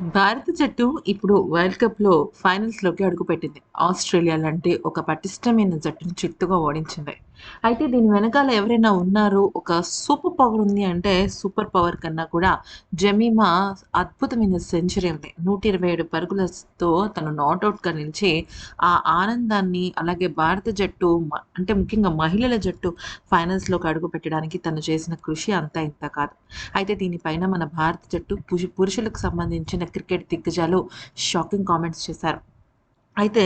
భారత జట్టు ఇప్పుడు వరల్డ్ కప్‌లో ఫైనల్స్‌లోకి అడుగుపెట్టింది. ఆస్ట్రేలియా లాంటి ఒక పటిష్టమైన జట్టును చిత్తుగా ఓడించింది. అయితే దీని వెనకాల ఎవరైనా ఉన్నారు, ఒక సూపర్ పవర్ ఉంది అంటే సూపర్ పవర్ కన్నా కూడా జమీమా అద్భుతమైన సెంచరీ ఉంది. 127 పరుగులతో తను నాట్ నిలిచి ఆ ఆనందాన్ని అలాగే భారత జట్టు అంటే ముఖ్యంగా మహిళల జట్టు ఫైనల్స్‌లోకి అడుగు పెట్టడానికి తను చేసిన కృషి అంతా ఇంత కాదు. అయితే దీనిపైన మన భారత జట్టు పురుషులకు సంబంధించిన క్రికెట్ దిగ్గజాలు షాకింగ్ కామెంట్స్ చేశారు. అయితే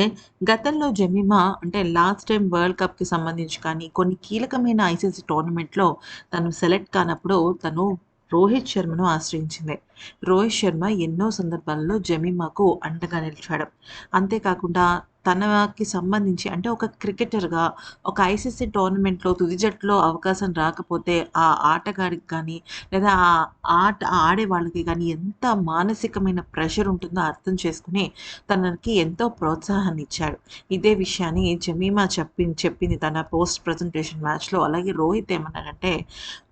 గతంలో జమీమా అంటే లాస్ట్ టైం వరల్డ్ కప్‌కి సంబంధించి కానీ, కొన్ని కీలకమైన ఐసీసీ టోర్నమెంట్‌లో తను సెలెక్ట్ కానప్పుడు తను రోహిత్ శర్మను ఆశ్రయించింది. రోహిత్ శర్మ ఎన్నో సందర్భాల్లో జమీమాకు అండగా నిలిచాడు. అంతేకాకుండా తనకి సంబంధించి అంటే ఒక క్రికెటర్‌గా ఒక ఐసీసీ టోర్నమెంట్‌లో తుది జట్టులో అవకాశం రాకపోతే ఆ ఆటగాడికి కానీ, లేదా ఆ ఆట ఆడే వాళ్ళకి కానీ ఎంత మానసికమైన ప్రెషర్ ఉంటుందో అర్థం చేసుకుని తనకి ఎంతో ప్రోత్సాహాన్ని ఇచ్చాడు. ఇదే విషయాన్ని జమీమా చెప్పి చెప్పింది తన పోస్ట్ ప్రజెంటేషన్ మ్యాచ్‌లో. అలాగే రోహిత్ ఏమన్నాడంటే,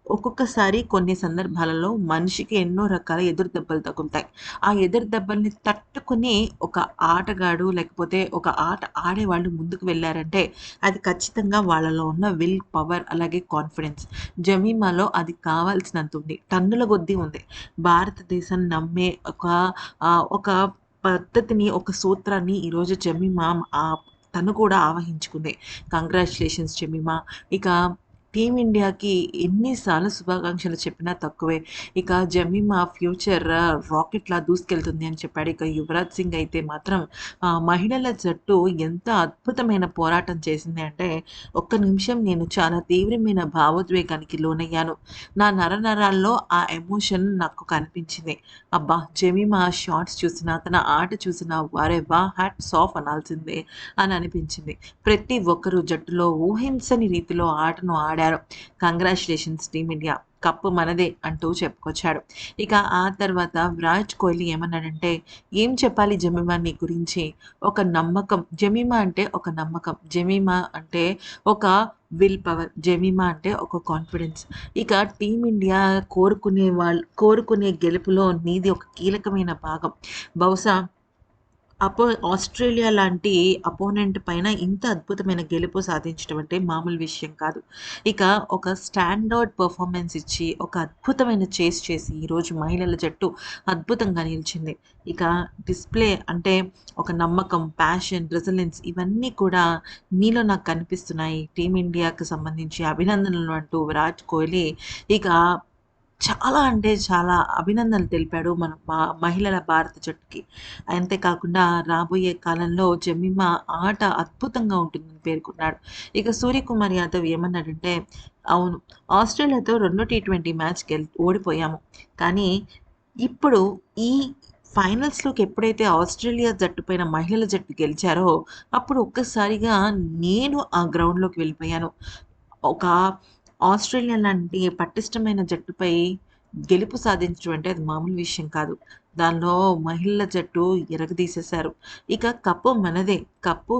ఒక్కొక్కసారి కొన్ని సందర్భాలలో మనిషికి ఎన్నో రకాల ఎదురు దెబ్బలు తగులుతాయి. ఆ ఎదురు దెబ్బల్ని తట్టుకుని ఒక ఆటగాడు లేకపోతే ఒక ఆట ఆడేవాళ్ళు ముందుకు వెళ్ళారంటే అది ఖచ్చితంగా వాళ్ళలో ఉన్న విల్ పవర్ అలాగే కాన్ఫిడెన్స్. జమీమాలో అది కావాల్సినంత ఉంది. టన్నుల కొద్దీ ఉంది. భారతదేశం నమ్మే ఒక ఒక పద్ధతిని, ఒక సూత్రాన్ని ఈరోజు జమీమా తను కూడా ఆవహించుకుంది. Congratulations Jemimah. ఇక టీమిండియాకి ఎన్నిసార్లు శుభాకాంక్షలు చెప్పినా తక్కువే. ఇక జమీమా ఫ్యూచర్ రాకెట్‌లా దూసుకెళ్తుంది అని చెప్పాడు. ఇక యువరాజ్ సింగ్ అయితే మాత్రం మహిళల జట్టు ఎంత అద్భుతమైన పోరాటం చేసింది అంటే, ఒక్క నిమిషం నేను చాలా తీవ్రమైన భావోద్వేగానికి లోనయ్యాను. నా నరనరాల్లో ఆ ఎమోషన్ నాకు కనిపించింది. అబ్బా! జమీమా షార్ట్స్ చూసినా, తన ఆట చూసినా వారే వా హ్యాట్ సాఫ్ అనాల్సిందే అని అనిపించింది. ప్రతి ఒక్కరు జట్టులో ఊహించని రీతిలో ఆటను ఆడారు. Congratulations team India. కప్పు మనదే అంటూ చెప్పుకొచ్చాడు. ఇక ఆ తర్వాత విరాట్ కోహ్లీ ఏమన్నాడంటే, ఏం చెప్పాలి జమీమా నీ గురించి? ఒక నమ్మకం. జమీమా అంటే ఒక నమ్మకం. జమీమా అంటే ఒక విల్ పవర్. జమీమా అంటే ఒక కాన్ఫిడెన్స్. ఇక టీమిండియా కోరుకునే వాళ్ళు కోరుకునే గెలుపులో నీది ఒక కీలకమైన భాగం. బహుశా అపో ఆస్ట్రేలియా లాంటి అపోనెంట్ పైన ఇంత అద్భుతమైన గెలుపు సాధించడం అంటే మామూలు విషయం కాదు. ఇక ఒక స్టాండర్డ్ పర్ఫార్మెన్స్ ఇచ్చి, ఒక అద్భుతమైన చేస్ చేసి ఈరోజు మహిళల జట్టు అద్భుతంగా నిలిచింది. ఇక డిస్‌ప్లే అంటే ఒక నమ్మకం, ప్యాషన్, రెసిలెన్స్ ఇవన్నీ కూడా నీలో నాకు కనిపిస్తున్నాయి. టీమిండియాకి సంబంధించి అభినందనలు అంటూ విరాట్ కోహ్లీ ఇక చాలా అంటే చాలా అభినందనలు తెలిపాడు మన మా మహిళల భారత జట్టుకి. అంతేకాకుండా రాబోయే కాలంలో జమీమా ఆట అద్భుతంగా ఉంటుందని పేర్కొన్నాడు. ఇక సూర్యకుమార్ యాదవ్ ఏమన్నాడంటే, అవును ఆస్ట్రేలియాతో రెండో టీ20 మ్యాచ్ గెల్ ఓడిపోయాము. కానీ ఇప్పుడు ఈ ఫైనల్స్‌లోకి ఎప్పుడైతే ఆస్ట్రేలియా జట్టు పైన మహిళల జట్టు గెలిచారో, అప్పుడు ఒక్కసారిగా నేను ఆ గ్రౌండ్‌లోకి వెళ్ళిపోయాను. ఒక ఆస్ట్రేలియా లాంటి పటిష్టమైన జట్టుపై గెలుపు సాధించడం అంటే అది మామూలు విషయం కాదు. దానిలో మహిళల జట్టు ఎరగదీసేశారు ఇక కప్పు మనదే. కప్పు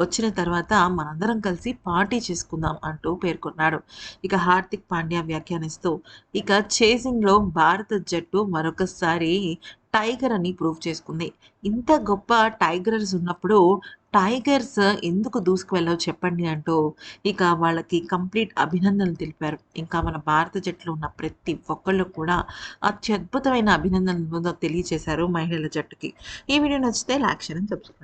వచ్చిన తర్వాత మనందరం కలిసి పార్టీ చేసుకుందాం అంటూ పేర్కొన్నాడు. ఇక హార్దిక్ పాండ్యా వ్యాఖ్యానిస్తూ, ఇక చేసింగ్‌లో భారత జట్టు మరొకసారి టైగర్ అని ప్రూవ్ చేసుకుంది. ఇంత గొప్ప టైగర్స్ ఉన్నప్పుడు టైగర్స్ ఎందుకు దూసుకువెళ్ళావు చెప్పండి అంటూ ఇక వాళ్ళకి కంప్లీట్ అభినందనలు తెలిపారు. ఇంకా మన భారత జట్టులో ఉన్న ప్రతి ఒక్కళ్ళు కూడా అత్యద్భుతమైన అభినందనలు తెలియజేశారు మహిళల జట్టుకి. ఈ వీడియో నచ్చితే లైక్, షేర్ సబ్స్క్రైబ్.